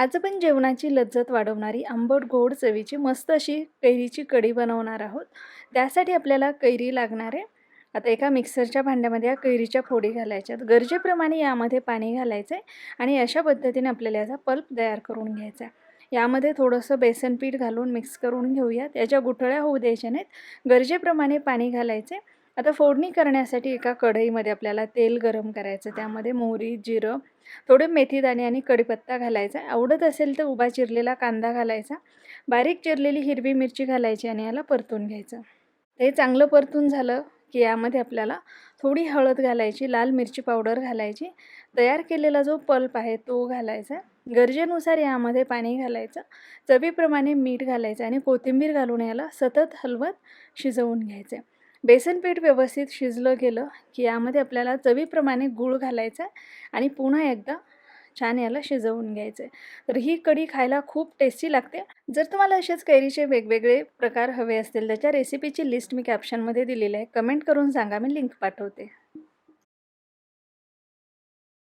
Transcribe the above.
आज आपण जेवणाची लज्जत वाढवणारी आंबट गोड चवीची मस्त अशी कैरीची कढी बनवणार आहोत. त्यासाठी आपल्याला कैरी लागणार आहे. आता एका मिक्सरच्या भांड्यामध्ये या कैरीच्या फोडी घालायच्या गरजेप्रमाणे यामध्ये पाणी घालायचं आहे आणि अशा पद्धतीने आपल्याला याचा पल्प तयार करून घ्यायचा आहे. यामध्ये थोडंसं बेसन पीठ घालून मिक्स करून घेऊयात याच्या गुठळ्या होऊ द्यायच्या नाहीत. गरजेप्रमाणे पाणी घालायचे आता फोडणी करण्यासाठी एका कढईमध्ये आपल्याला तेल गरम करायचं त्यामध्ये मोहरी जिरं थोडे मेथीदाणे आणि कढीपत्ता घालायचा. आवडत असेल तर उभा चिरलेला कांदा घालायचा बारीक चिरलेली हिरवी मिरची घालायची आणि याला परतून घ्यायचं. ते चांगलं परतून झालं की यामध्ये आपल्याला थोडी हळद घालायची लाल मिरची पावडर घालायची. तयार केलेला जो पल्प आहे तो घालायचा. गरजेनुसार यामध्ये पाणी घालायचं. चवीप्रमाणे मीठ घालायचं आणि कोथिंबीर घालून याला सतत हलवत शिजवून घ्यायचं. बेसन पीठ व्यवस्थित शिजलं गेलं की यामध्ये आपल्याला चवीप्रमाणे गूळ घालायचा आणि पुन्हा एकदा छान याला शिजवून घ्यायचं. आहे तर ही कढी खायला खूप टेस्टी लागते. जर तुम्हाला असेच कैरीचे वेगवेगळे प्रकार हवे असतील त्याच्या रेसिपीची लिस्ट मी कॅप्शनमध्ये दिलेली आहे. कमेंट करून सांगा मी लिंक पाठवते.